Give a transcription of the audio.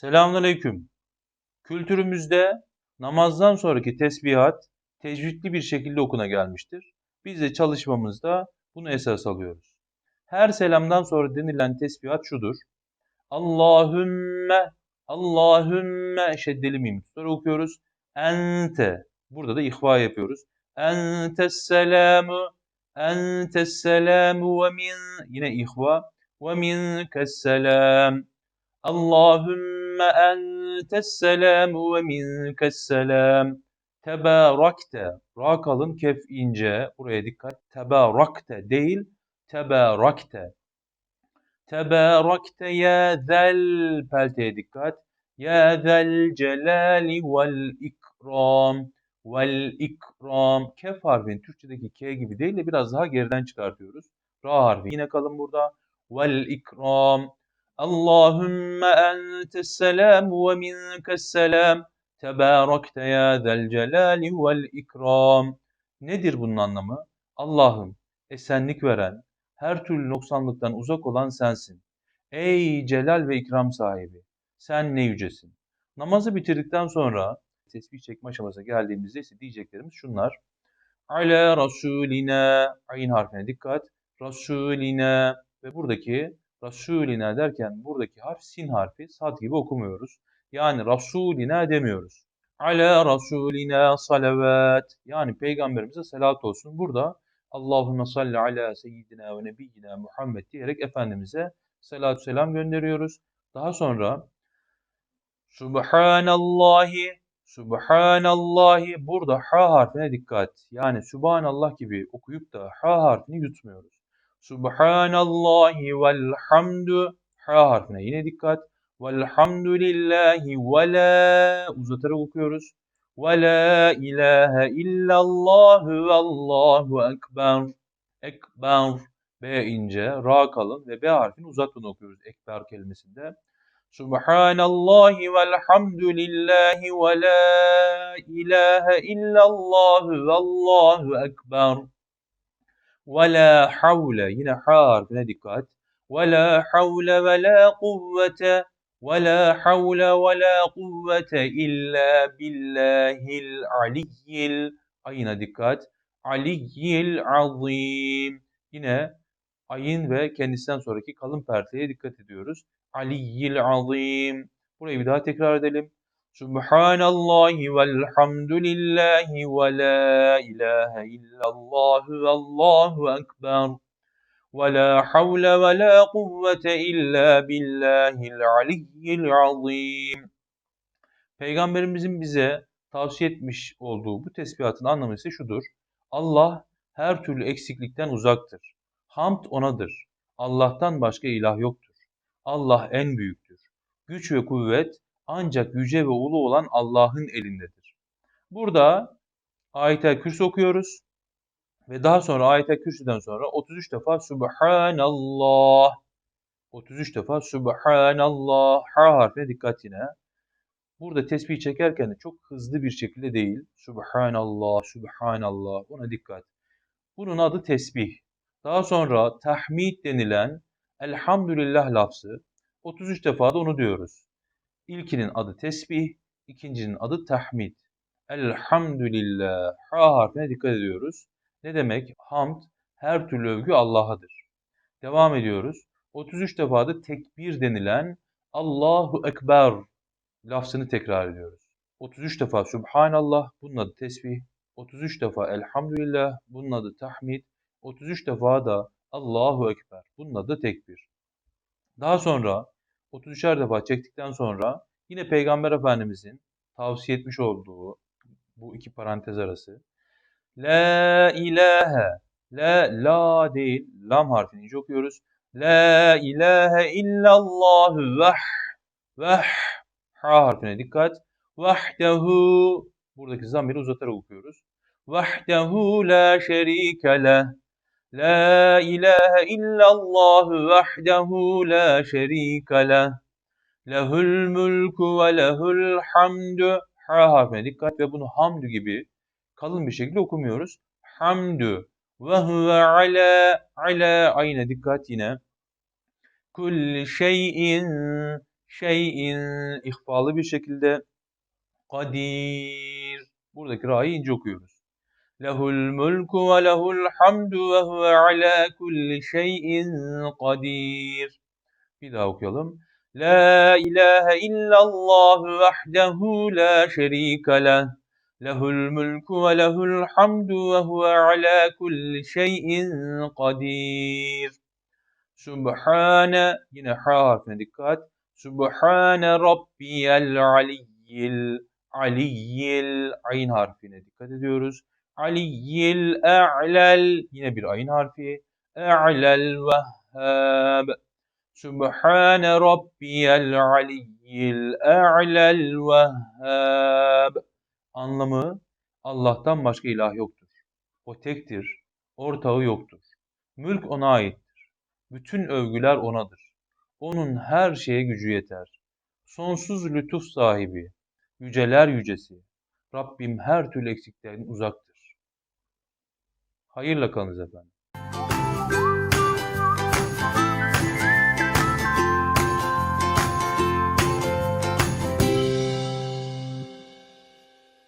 Selamünaleyküm. Kültürümüzde namazdan sonraki tesbihat tecvidli bir şekilde okuna gelmiştir. Biz de çalışmamızda bunu esas alıyoruz. Her selamdan sonra denilen tesbihat şudur. Allahümme, Allahümme şeddeli mim. Sonra okuyoruz. Ente. Burada da ihva yapıyoruz. Entes selamu, entes selamu ve min. Yine ihva. Ve minkes selam. Allahümme entes selamu ve minkes selam. Tebarakte. Ra kalın, kef ince. Buraya dikkat. Tebarakte değil. Tebarakte. Tebarakte ya zel. Pelteye dikkat. Ya zel celali vel ikram. Vel ikram. Kef harfini Türkçedeki K gibi değil de biraz daha geriden çıkartıyoruz. Ra harfi yine kalın burada. Vel ikram. Allahümme entes selam ve minkes selam. Tebarakte ya zel celali vel ikram. Nedir bunun anlamı? Allah'ım esenlik veren, her türlü noksanlıktan uzak olan sensin. Ey celal ve ikram sahibi, sen ne yücesin. Namazı bitirdikten sonra tesbih çekme aşamasına geldiğimizde ise diyeceklerimiz şunlar. Ala Rasulina, ayin harfine dikkat. Rasulina ve buradaki Rasulina derken buradaki harf sin harfi sad gibi okumuyoruz. Yani Rasulina demiyoruz. Ala Rasulina salavat. Yani peygamberimize salat olsun. Burada Allahümme salli ala seyyidina ve nebiyyina Muhammed diyerek Efendimiz'e salatü selam gönderiyoruz. Daha sonra Subhanallahi Subhanallahi burada ha harfine dikkat. Yani Subhanallah gibi okuyup da ha harfini yutmuyoruz. Subhanallahi velhamdu ha harfine yine dikkat. Velhamdülillahi ve la uzatarak okuyoruz. Ve la ilahe illallah ve allahu ekber. Ekber. B ince, ra kalın ve B harfini uzatmadan okuyoruz ekber kelimesinde. Subhanallahi velhamdülillahi ve la ilahe illallah ve allahu ekber. Ve la havle yine ha harfine dikkat. Ve la havle ve la kuvvete ve la havle ve la kuvvete illa billahil aliyyil ayına dikkat. Aliyyil azim. Yine ayın ve kendisinden sonraki kalın perteye dikkat ediyoruz. Aliyyil azim. Burayı bir daha tekrar edelim. Subhanallahi velhamdülillahi ve la ilahe illallah ve allahu ekber. Ve la havle ve la kuvvete illa billahil aliyyil azim. Peygamberimizin bize tavsiye etmiş olduğu bu tesbihatın anlamı ise şudur. Allah her türlü eksiklikten uzaktır. Hamd onadır. Allah'tan başka ilah yoktur. Allah en büyüktür. Güç ve kuvvet ancak yüce ve ulu olan Allah'ın elindedir. Burada ayet-el kürsü okuyoruz. Ve daha sonra ayet-el kürsüden sonra 33 defa Subhanallah. 33 defa Subhanallah. Ha harfine dikkat yine. Burada tesbih çekerken de çok hızlı bir şekilde değil. Subhanallah, Subhanallah. Buna dikkat. Bunun adı tesbih. Daha sonra tahmid denilen elhamdülillah lafzı. 33 defa da onu diyoruz. İlkinin adı tesbih, ikincinin adı tahmid. Elhamdülillah. Ha harfine dikkat ediyoruz. Ne demek? Hamd, her türlü övgü Allah'adır. Devam ediyoruz. 33 defa da tekbir denilen Allahu Ekber lafzını tekrar ediyoruz. 33 defa Subhanallah, bunun adı tesbih. 33 defa Elhamdülillah, bunun adı tahmid. 33 defa da Allahu Ekber, bunun adı tekbir. Daha sonra 33'er defa çektikten sonra yine Peygamber Efendimizin tavsiye etmiş olduğu bu iki parantez arası La ilahe La la değil lam harfini ince okuyoruz. La ilahe illallah veh veh ha harfine dikkat. Vahdehu buradaki zamiri uzatarak okuyoruz. Vahdehu la şerike leh. La ilahe illallah vahdehu la şerike leh. Lehul mulku ve lehul hamdu. Ha harfine dikkat ve bunu hamdü gibi kalın bir şekilde okumuyoruz. Hamdü ve huve ala ala ayına dikkat yine. Kulli şeyin şeyin ihfalı bir şekilde kadir. Buradaki ra'yı ince okuyoruz. Mulku ve lehul hamdu ve huve ala kulli şeyin kadir. Bir daha okuyalım. La ilahe illallah vahdehu la şerike leh. Lehul mulku ve lehul hamdu ve huve ala kulli şeyin kadir. Subhane yine ha harfine dikkat. Subhane rabbiyel aliyyil aliyyil ayn harfine dikkat ediyoruz. Aliyyil a'lel yine bir ayn harfi. A'lel vehhab. Subhane rabbiyel aliyyil a'lel vehhab. Anlamı Allah'tan başka ilah yoktur. O tektir, ortağı yoktur. Mülk ona aittir. Bütün övgüler onadır. Onun her şeye gücü yeter. Sonsuz lütuf sahibi, yüceler yücesi. Rabbim her türlü eksiklerin uzaktır. Hayırla kalınız efendim.